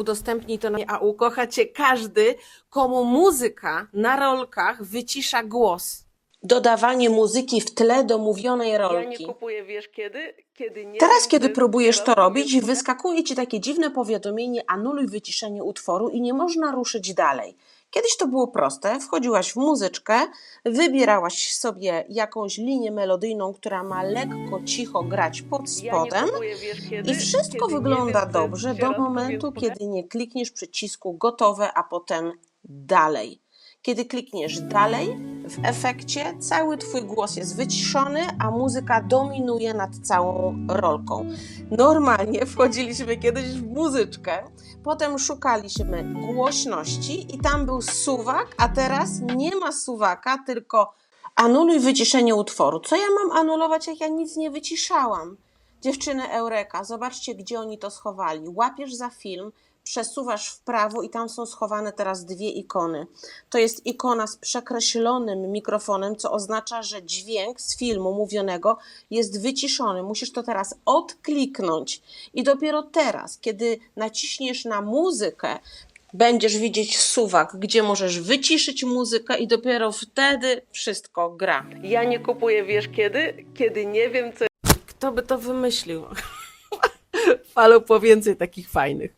udostępnij to na a ukocha cię każdy, komu muzyka na rolkach wycisza głos. Dodawanie muzyki w tle do mówionej Ja nie rolki. kupuję, wiesz kiedy? Kiedy nie Teraz, wiem, kiedy próbujesz to robić, wyskakuje ci takie dziwne powiadomienie anuluj wyciszenie utworu i nie można ruszyć dalej. Kiedyś to było proste, wchodziłaś w muzyczkę, wybierałaś sobie jakąś linię melodyjną, która ma lekko, cicho grać pod spodem i wszystko wygląda dobrze do momentu, kiedy nie klikniesz przycisku gotowe, a potem dalej. Kiedy klikniesz dalej, w efekcie cały Twój głos jest wyciszony, a muzyka dominuje nad całą rolką. Normalnie wchodziliśmy kiedyś w muzyczkę, potem szukaliśmy głośności i tam był suwak, a teraz nie ma suwaka, tylko anuluj wyciszenie utworu. Co ja mam anulować, jak ja nic nie wyciszałam? Dziewczyny Eureka, zobaczcie, gdzie oni to schowali. Łapiesz za film, przesuwasz w prawo i tam są schowane teraz dwie ikony. To jest ikona z przekreślonym mikrofonem, co oznacza, że dźwięk z filmu mówionego jest wyciszony. Musisz to teraz odkliknąć i dopiero teraz, kiedy naciśniesz na muzykę, będziesz widzieć suwak, gdzie możesz wyciszyć muzykę i dopiero wtedy wszystko gra. Ja nie kupuję, wiesz kiedy? Kiedy nie wiem, co... Kto by to wymyślił? Falo po więcej takich fajnych.